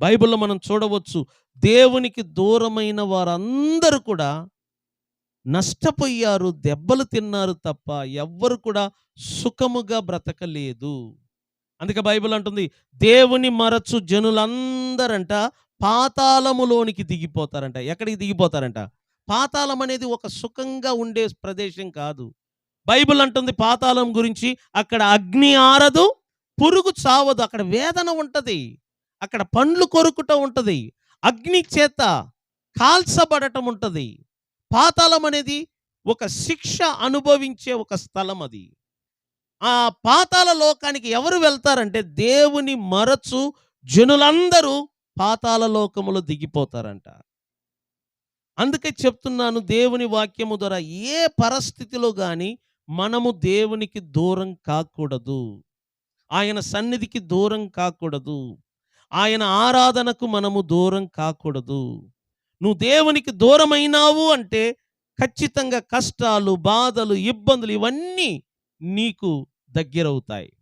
బైబిల్లో మనం చూడవచ్చు దేవునికి దూరమైన వారందరూ కూడా నష్టపోయారు దెబ్బలు తిన్నారు తప్ప ఎవ్వరు కూడా సుఖముగా బ్రతకలేదు. అందుకే బైబిల్ అంటుంది దేవుని మరచు జనులందరంట పాతాళములోనికి దిగిపోతారంట. ఎక్కడికి దిగిపోతారంట? పాతాళం అనేది ఒక సుఖంగా ఉండే ప్రదేశం కాదు. బైబిల్ అంటుంది పాతాళం గురించి అక్కడ అగ్ని ఆరదు పురుగు చావదు అక్కడ వేదన ఉంటుంది. అక్కడ పండ్లు కొరుకుట ఉంటుంది. అగ్ని చేత కాల్చబడటం ఉంటుంది. పాతాళం అనేది ఒక శిక్ష అనుభవించే ఒక స్థలం అది. ఆ పాతాళ లోకానికి ఎవరు వెళ్తారంటే దేవుని మరచు జనులందరూ పాతాళ లోకములో దిగిపోతారంట. అందుకే చెప్తున్నాను దేవుని వాక్యము ద్వారా ఏ పరిస్థితిలో కానీ మనము దేవునికి దూరం కాకూడదు. ఆయన సన్నిధికి దూరం కాకూడదు. ఆయన ఆరాధనకు మనము దూరం కాకూడదు. నువ్వు దేవునికి దూరమైనావు అంటే ఖచ్చితంగా కష్టాలు బాధలు ఇబ్బందులు ఇవన్నీ నీకు దగ్గరవుతాయి.